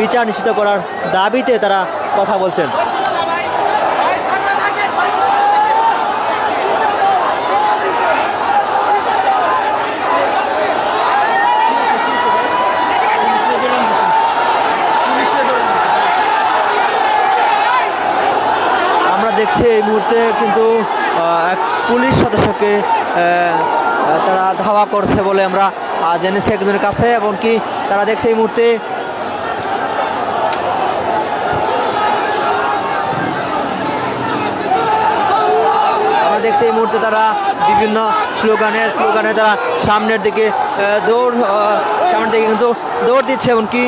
বিচার নিশ্চিত করার দাবিতে তারা কথা বলছেন। দেখছি এই মুহূর্তে কিন্তু এক পুলিশ সদস্যকে তারা ধাওয়া করছে বলে আমরা জেনেছি একজনের কাছে এবং কি তারা দেখছে এই মুহূর্তে আমরা দেখছি এই মুহূর্তে তারা বিভিন্ন স্লোগানে স্লোগানে তারা সামনের দিকে দৌড় সামনের দিকে কিন্তু দৌড় দিচ্ছে, এমনকি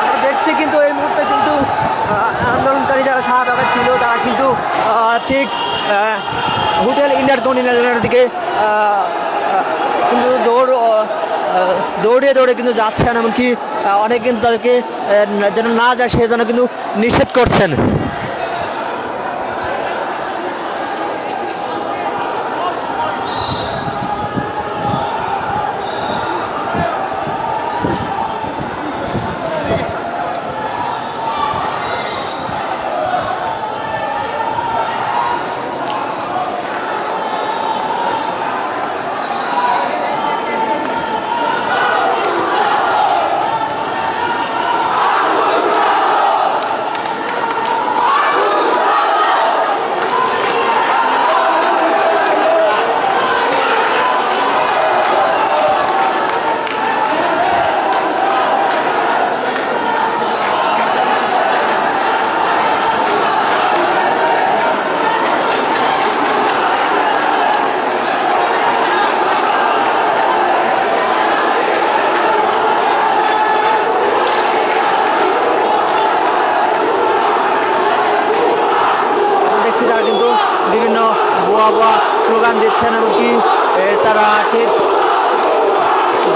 আমরা দেখছি কিন্তু এই মুহূর্তে কিন্তু আহ, আন্দোলনকারী যারা শাহবাগে ছিল তারা কিন্তু আহ, ঠিক আহ, হোটেল ইন্ডিয়ার আহ, কিন্তু দৌড় দৌড়ে দৌড়ে কিন্তু যাচ্ছেন এমনকি অনেক কিন্তু তাদেরকে যেন না যায় সেজন্য কিন্তু নিষেধ করছেন আমরা দেখছি তারা কিন্তু বিভিন্ন বোয়া বোয়া স্লোগান দিচ্ছেন এমনকি এ, তারা ঠিক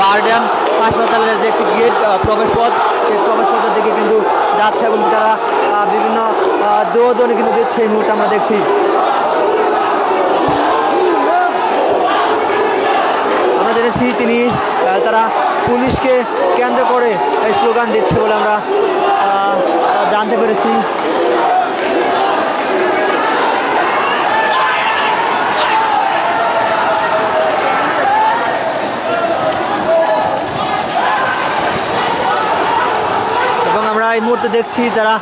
বারড্যাম হাসপাতালের যে একটি গেট প্রবেশ পথ সেই প্রবেশ পথের দিকে কিন্তু যাচ্ছে এবং তারা বিভিন্ন দোদনে কিন্তু দিচ্ছে এই মুহূর্তে আমরা দেখছি। আমরা জেনেছি তিনি তারা পুলিশকে কেন্দ্র করে স্লোগান দিচ্ছে বলে আমরা জানতে পেরেছি এবং আমরা এই মুহূর্তে দেখছি যারা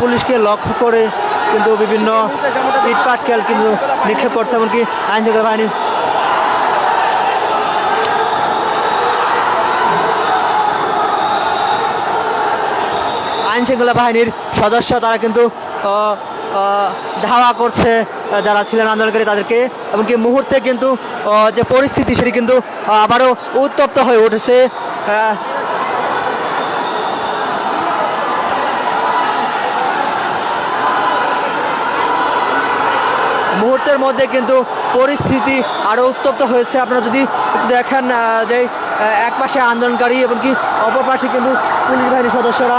পুলিশকে লক্ষ্য করে কিন্তু বিভিন্ন ইটপাট খেল কিন্তু নিক্ষেপ করছে, এমনকি আইন শৃঙ্খলা বাহিনী আইন শৃঙ্খলা বাহিনীর সদস্য তারা কিন্তু ধাওয়া করছে যারা ছিলেন আন্দোলনকারী তাদেরকে, এমনকি মুহূর্তে কিন্তু যে পরিস্থিতি সেটি কিন্তু আবারও উত্তপ্ত হয়ে উঠেছে। মুহূর্তের মধ্যে কিন্তু পরিস্থিতি আরও উত্তপ্ত হয়েছে। আপনারা যদি দেখেন যে এক পাশে আন্দোলনকারী এবং কি অপর পাশে কিন্তু পুলিশ বাহিনীর সদস্যরা।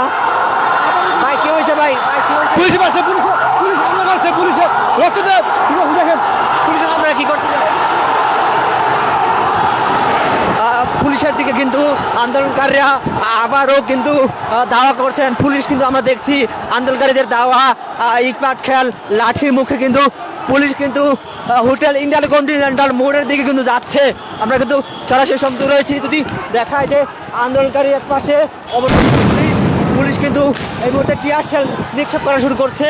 ভাই কি হয়েছে ভাই? পুলিশ আছে পুলিশ পুলিশ হামলা পুলিশে রক্ত দেখেন পুলিশের আপনারা কি করছিলেন আহ, পুলিশের দিকে কিন্তু আন্দোলনকারীরা আবারও কিন্তু দাওয়া করছেন। পুলিশ কিন্তু আমরা দেখছি আন্দোলনকারীদের দাওয়া ইটপাট খেয়াল লাঠির মুখে কিন্তু পুলিশ কিন্তু হোটেল ইন্ডিয়ান কন্টিনেন্টাল মোড়ের দিকে কিন্তু যাচ্ছে। আমরা কিন্তু সরাসরি সংযুক্ত রয়েছি। যদি দেখায় যে আন্দোলনকারী এক পাশে অবশ্যই পুলিশ পুলিশ কিন্তু এই মুহূর্তে টিয়ার সেল নিক্ষেপ করা শুরু করছে।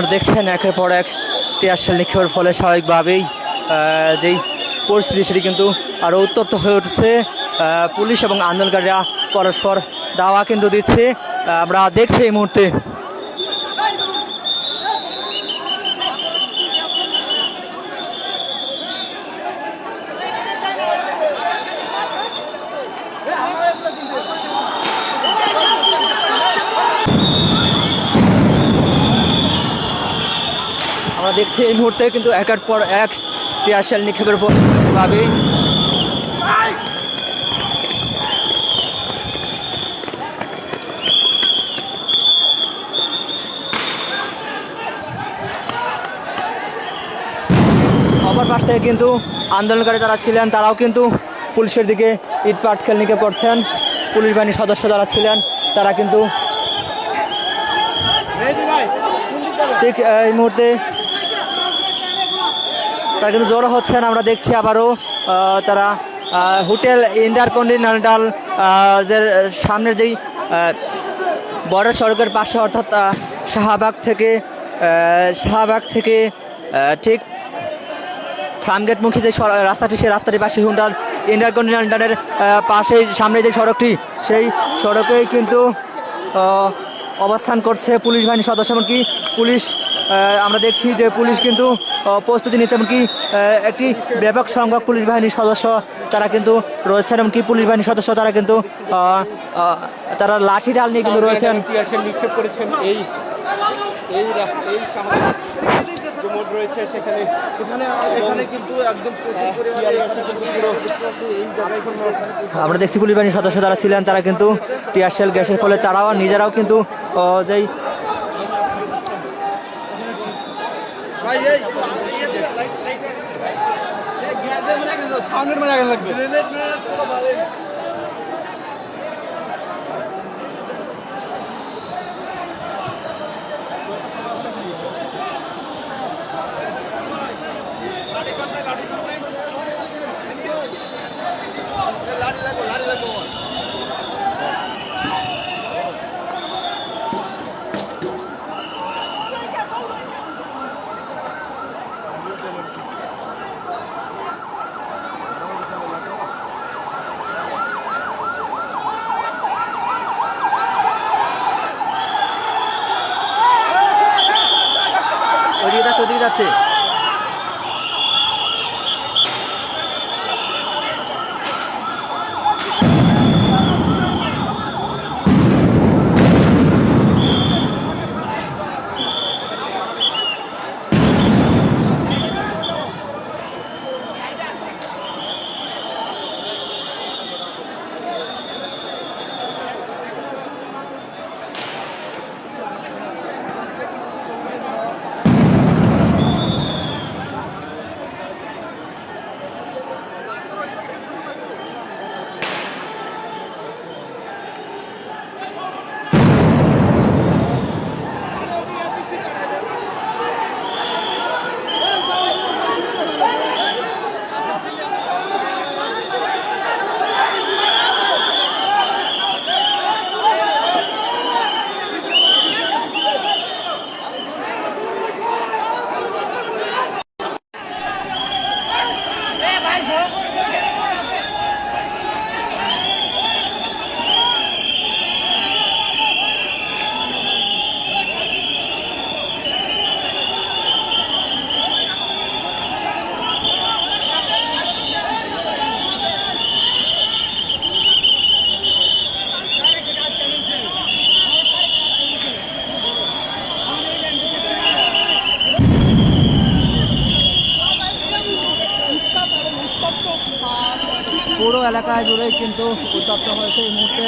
আপনারা দেখছেন, একের পর এক টিয়ারশাল নিক্ষেপের ফলে স্বাভাবিকভাবেই যেই পরিস্থিতি সেটি কিন্তু আরও উত্তপ্ত হয়ে উঠছে। পুলিশ এবং আন্দোলনকারীরা পরস্পর দাওয়া কিন্তু দিচ্ছে। আমরা দেখছি এই মুহূর্তে দেখছি এই মুহূর্তে কিন্তু একের পর এক টিয়ারশাল নিক্ষেপের ভাবে। অপর পাশ থেকে কিন্তু আন্দোলনকারী যারা ছিলেন তারাও কিন্তু পুলিশের দিকে ইট পাটকেল নিক্ষেপ করছেন পুলিশ বাহিনীর সদস্য যারা ছিলেন তারা কিন্তু ঠিক এই মুহূর্তে তারা কিন্তু জড়ো হচ্ছেন। আমরা দেখছি আবারও তারা হোটেল ইন্টারকন্টিনেন্টাল সামনের যেই বড় সড়কের পাশে অর্থাৎ শাহবাগ থেকে শাহবাগ থেকে ঠিক ফার্মগেটমুখী যে রাস্তাটি, সেই রাস্তাটির পাশে হুন্ডার ইন্টারকন্টিনেন্টালের পাশে সামনে যে সড়কটি, সেই সড়কেই কিন্তু অবস্থান করছে পুলিশ বাহিনীর সদস্য। এমনকি পুলিশ আমরা দেখছি যে পুলিশ কিন্তু প্রস্তুতি নিচ্ছে এমনকি একটি ব্যাপক সংখ্যক পুলিশ বাহিনীর সদস্য তারা কিন্তু রয়েছেন এমনকি পুলিশ বাহিনীর সদস্য তারা কিন্তু তারা লাঠি ডাল নিয়ে কিন্তু রয়েছেন। নিক্ষেপ করেছেন এই এই এই মোড় রয়েছে সেখানে। এখানে এখানে কিন্তু একদম প্রচুর পরিমাণে এই জায়গায় কোনো আমরা দেখছি পুলিশ বাহিনীর সদস্য যারা ছিলেন তারা কিন্তু টিয়ারশেল গ্যাসের ফলে তারাও নিজেরাও কিন্তু যেই ভাই এই সামনের মানে আগে লাগবে যাচ্ছে ওদিকে যাচ্ছে পুরো এলাকায় জুড়ে কিন্তু উত্তপ্ত হয়েছে এই মুহূর্তে।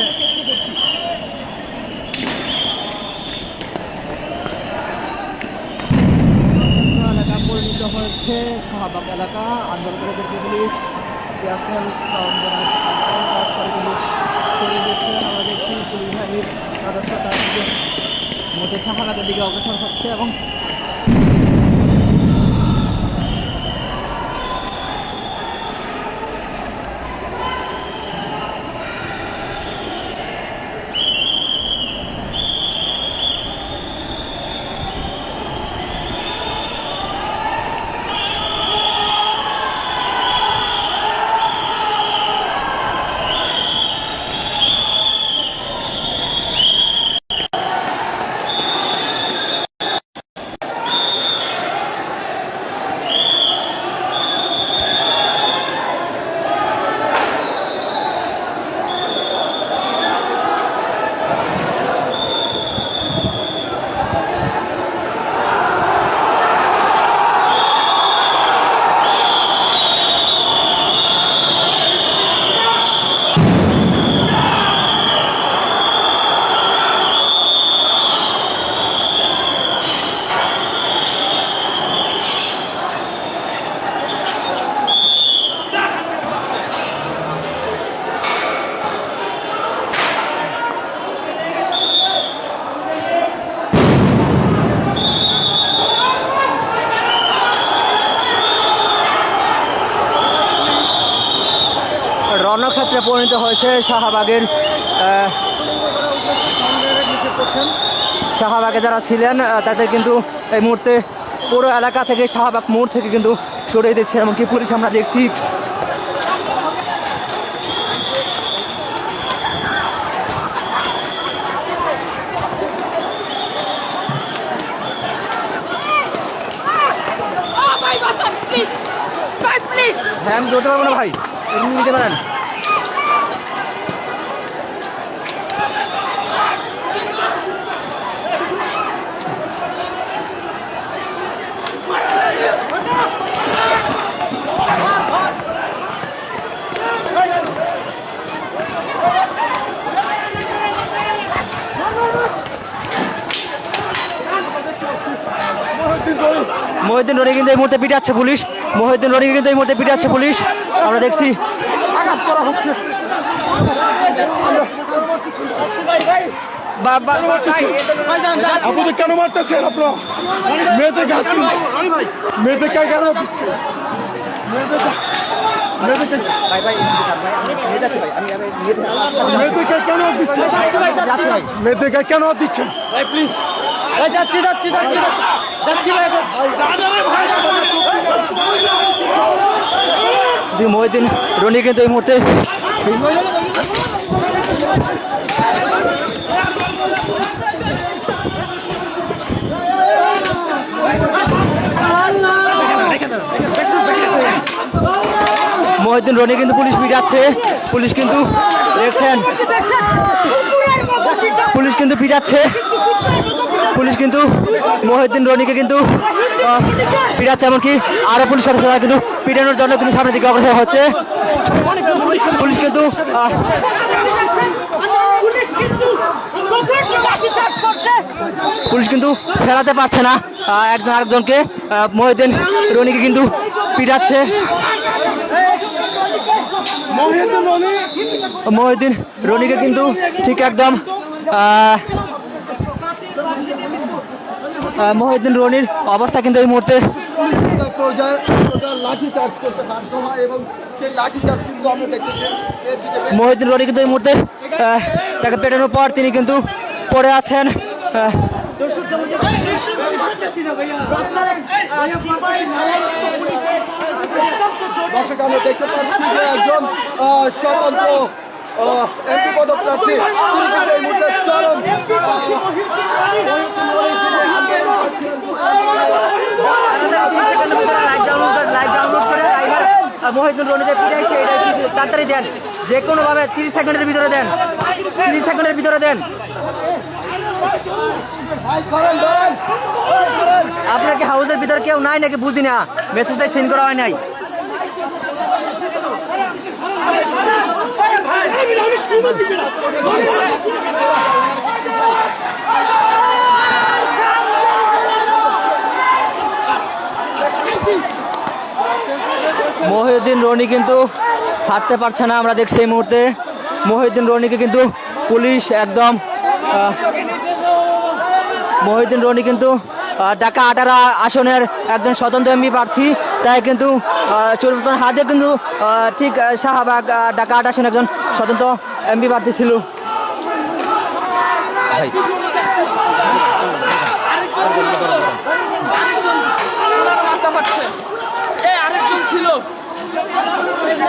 এলাকা পরিণত হয়েছে, শাহবাগ এলাকা পুলিশ। ইয়াসেল পুলিশ আমরা দেখছি পুলিশ বাহিনীর সদস্য তার মধ্যে শাহবাগের দিকে অগ্রসর হচ্ছে এবং পরিণত হয়েছে শাহবাগের শাহবাগে যারা ছিলেন তাদের কিন্তু এই মুহূর্তে পুরো এলাকা থেকে শাহবাগ মোড় থেকে কিন্তু সরিয়ে দিচ্ছে এমনকি পুলিশ আমরা দেখছি Oh! হ্যাঁ আমি ধরতে পারব না ভাই এমনি নিতে পারেন মহিউদ্দিন রনি কিন্তু এই মুহূর্তে পিটাচ্ছে পুলিশ মহিউদ্দিন রনিকে কিন্তু এই মুহূর্তে পিটাচ্ছে পুলিশ আমরা দেখছি আপনাদের কেন মারতেছেন আপনার মেয়েদের গাছ মেয়েদের কে কেন দিচ্ছে। মেয়েদেরকে কেন দিচ্ছে মেয়েদেরকে কেন দিচ্ছে যাচ্ছি যাচ্ছি যাচ্ছি যাচ্ছি ভাই যাচ্ছি। দি মহিউদ্দিন রনি কিন্তু এই মুহূর্তে মহিউদ্দিন রনি কিন্তু পুলিশ পিটাচ্ছে পুলিশ কিন্তু দেখছেন। পুলিশ কিন্তু পিটাচ্ছে পুলিশ কিন্তু মহিউদ্দিন রনিকে কিন্তু পিটাচ্ছে, এমনকি আরও পুলিশ সদস্যরা কিন্তু পিটানোর জন্য কিন্তু সামনের দিকে অগ্রসর হচ্ছে। পুলিশ কিন্তু পুলিশ কিন্তু ফেরাতে পারছে না একজন আরেকজনকে মহিউদ্দিন রনিকে কিন্তু পিটাচ্ছে। মহিউদ্দিন রনিকে কিন্তু ঠিক একদম মহিউদ্দিন রনির অবস্থা কিন্তু এই মুহূর্তে মহিউদ্দিন রনি কিন্তু এই মুহূর্তে তাকে পেটানোর পর তিনি কিন্তু পড়ে আছেন। দর্শক, আমরা দেখতে পাচ্ছি যে একজন স্বতন্ত্র এমপি পদপ্রার্থী এই মুহূর্তে চরম আহ, মহিউদ্দিন পিটাইছে এটা তাড়াতাড়ি দেন? যে কোনোভাবে তিরিশ সেকেন্ডের ভিতরে দেন। তিরিশ সেকেন্ডের ভিতরে দেন। ভাই করেন আপনার কি হাউসের ভিতরে কেউ নাই নাকি? বুঝি না। মেসেজটাই সেন্ড করা হয় নাই। মহিউদ্দিন রনি কিন্তু হাঁটতে পারছে না, আমরা দেখছি এই মুহূর্তে। মহিউদ্দিন রনিকে কিন্তু পুলিশ একদম মহিউদ্দিন রনি কিন্তু ঢাকা আটারা আসনের একজন স্বতন্ত্র এমপি প্রার্থী। তাই কিন্তু চরিত্র হাতে কিন্তু ঠিক শাহবাগ ঢাকা আট আসনের একজন স্বতন্ত্র এমপি প্রার্থী ছিল।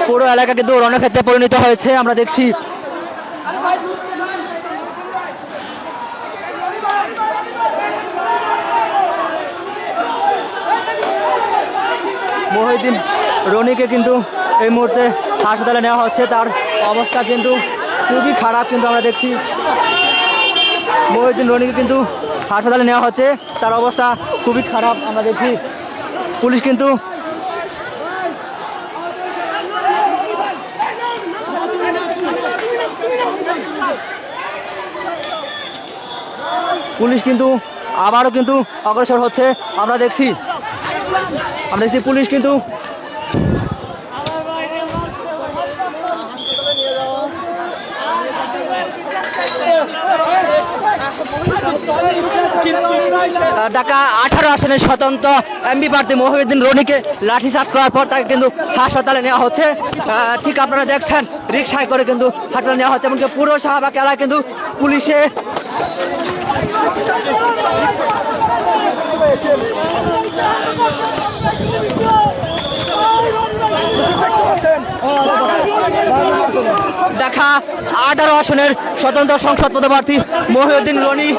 পুরো এলাকা কিন্তু রণক্ষেত্রে পরিণত হয়েছে। আমরা দেখছি মহিউদ্দিন রনিকে কিন্তু এই মুহূর্তে হাসপাতালে নেওয়া হচ্ছে। তার অবস্থা কিন্তু খুবই খারাপ কিন্তু আমরা দেখছি। মহিউদ্দিন রনিকে কিন্তু হাসপাতালে নেওয়া হচ্ছে। তার অবস্থা খুবই খারাপ আমরা দেখছি। পুলিশ কিন্তু পুলিশ কিন্তু আবারও কিন্তু অগ্রসর হচ্ছে। আমরা দেখছি। আমরা দেখছি পুলিশ কিন্তু ঢাকা আঠারো আসনের স্বতন্ত্র এমপি প্রার্থী মহিউদ্দিন রনিকে লাঠিচার্জ করার পর তাকে কিন্তু হাসপাতালে নেওয়া হচ্ছে। ঠিক আপনারা দেখছেন রিক্সায় করে কিন্তু হাসপাতালে নেওয়া হচ্ছে এমনকি পুরো শাহবাগ এলাকায় কিন্তু পুলিশে দেখা আঠারো আসনের স্বতন্ত্র সংসদ পদপ্রার্থী মহিউদ্দিন রনি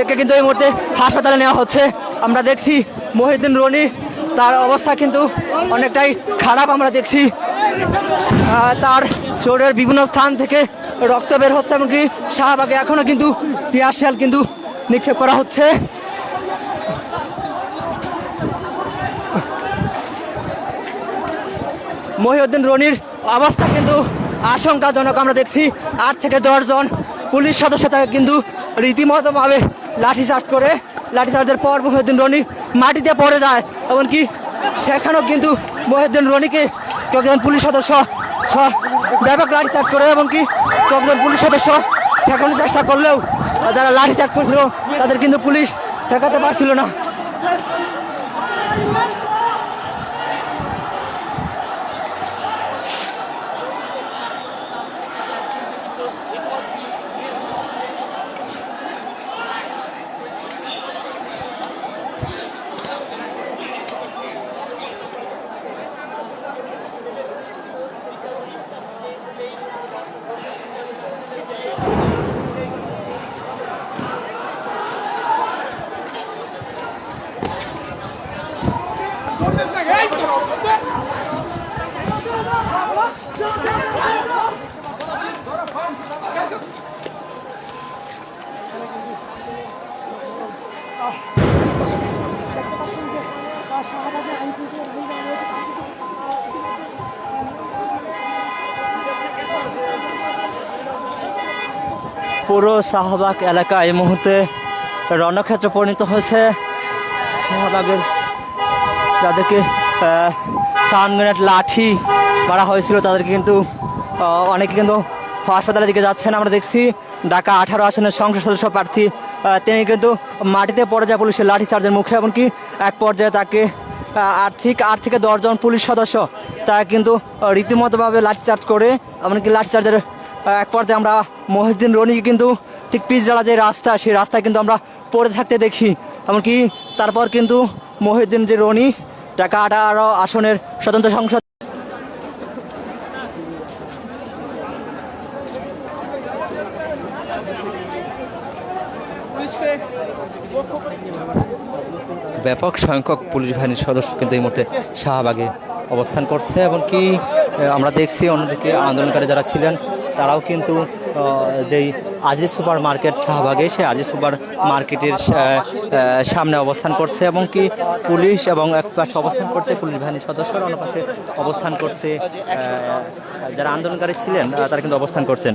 একে কিন্তু এই মুহূর্তে হাসপাতালে নেওয়া হচ্ছে। আমরা দেখছি মহিউদ্দিন রনি, তার অবস্থা কিন্তু অনেকটাই খারাপ আমরা দেখছি। তার শরীরের বিভিন্ন স্থান থেকে রক্ত বের হচ্ছে, এমনকি শাহবাগে এখনও কিন্তু টিয়ারশাল কিন্তু নিক্ষেপ করা হচ্ছে। মহিউদ্দিন রনির অবস্থা কিন্তু আশঙ্কাজনক আমরা দেখছি। আট থেকে দশজন পুলিশ সদস্য তাকে কিন্তু রীতিমতোভাবে লাঠিচার্জ করে লাঠিচার্জের পর মহিউদ্দিন রনি মাটিতে পড়ে যায়। এমনকি সেখানেও কিন্তু মহিউদ্দিন রনিকে কয়েকজন পুলিশ সদস্য ব্যাপক লাঠিচার্জ করে এমনকি কয়েকজন পুলিশ সদস্য ঠেকানোর চেষ্টা করলেও যারা লাঠিচার্জ করছিল তাদের কিন্তু পুলিশ ঠেকাতে পারছিল না। পুরো শাহবাগ এলাকা এই মুহূর্তে রণক্ষেত্রে পরিণত হয়েছে। শাহবাগের যাদেরকে সানগ্রেনেড লাঠি মারা হয়েছিল, তাদেরকে কিন্তু অনেকে কিন্তু হাসপাতালের দিকে যাচ্ছেন। আমরা দেখছি ঢাকা আঠারো আসনের সংসদ সদস্য প্রার্থী তিনি কিন্তু মাটিতে পড়ে যায় পুলিশের লাঠি চার্জের মুখে এমনকি এক পর্যায়ে তাকে আর্থিক আট থেকে দশজন পুলিশ সদস্য তারা কিন্তু রীতিমতোভাবে লাঠিচার্জ করে এমনকি লাঠিচার্জের আহ, এক পর্যায়ে আমরা মহিউদ্দিন রনিকে কিন্তু ঠিক পিচডালা যে রাস্তা সেই রাস্তায় কিন্তু আমরা পড়ে থাকতে দেখি। এমনকি তারপর কিন্তু মহিউদ্দিন যে রনি ঢাকা আঠারো আসনের স্বতন্ত্র সংসদ ব্যাপক সংখ্যক পুলিশ বাহিনীর সদস্য কিন্তু এই মুহূর্তে শাহবাগে অবস্থান করছে এবং কি আমরা দেখছি অন্যদিকে আন্দোলনকারী যারা ছিলেন, তারাও কিন্তু যেই আজিজ সুপার মার্কেট শাহবাগে, সেই আজিজ সুপার মার্কেটের সামনে অবস্থান করছে এবং কি পুলিশ এবং এক পাশে অবস্থান করছে পুলিশ বাহিনীর সদস্যরা, অন্য পাশে অবস্থান করছে যারা আন্দোলনকারী ছিলেন তারা কিন্তু অবস্থান করছেন।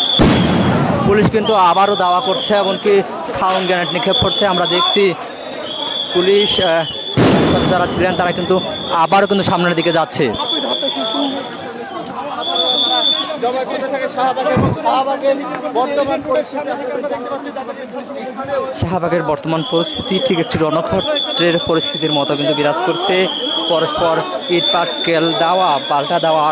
পুলিশ কিন্তু আবারও দাওয়া করছে এমনকি সাউন্ড গ্রেনেড নিক্ষেপ করছে। আমরা দেখছি পুলিশ যারা ছিলেন তারা কিন্তু আবারও কিন্তু সামনের দিকে যাচ্ছে। শাহবাগের বর্তমান পরিস্থিতি ঠিক একটি রণক্ষেত্রের পরিস্থিতির মতো কিন্তু বিরাজ করছে। পরস্পর ইট পাটকেল দেওয়া, পাল্টা দেওয়া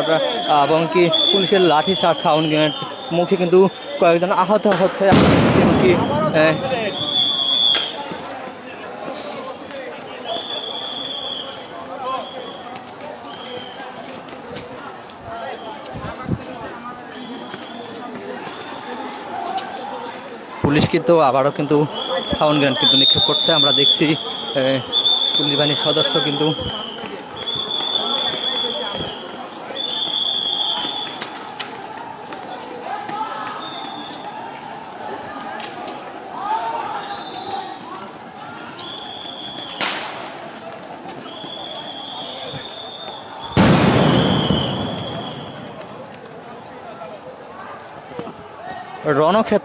এবং কি পুলিশের লাঠি চার সাউন্ড গ্রেনেড মুখে কিন্তু কয়েকজন আহত হচ্ছে। এমনকি পুলিশ কিন্তু আবারও কিন্তু সাউন্ড গ্রেনেড কিন্তু নিক্ষেপ করছে। আমরা দেখছি পুলিশ বাহিনীর সদস্য কিন্তু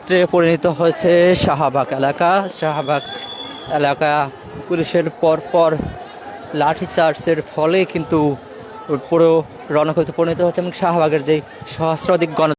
রণক্ষেত্রে পরিণত হয়েছে শাহবাগ এলাকা। শাহবাগ এলাকা পুলিশের পরপর লাঠিচার্জের ফলে কিন্তু পুরো রণক্ষেত্রে পরিণত হয়েছে এবং শাহবাগের যে সহস্রাধিক গণ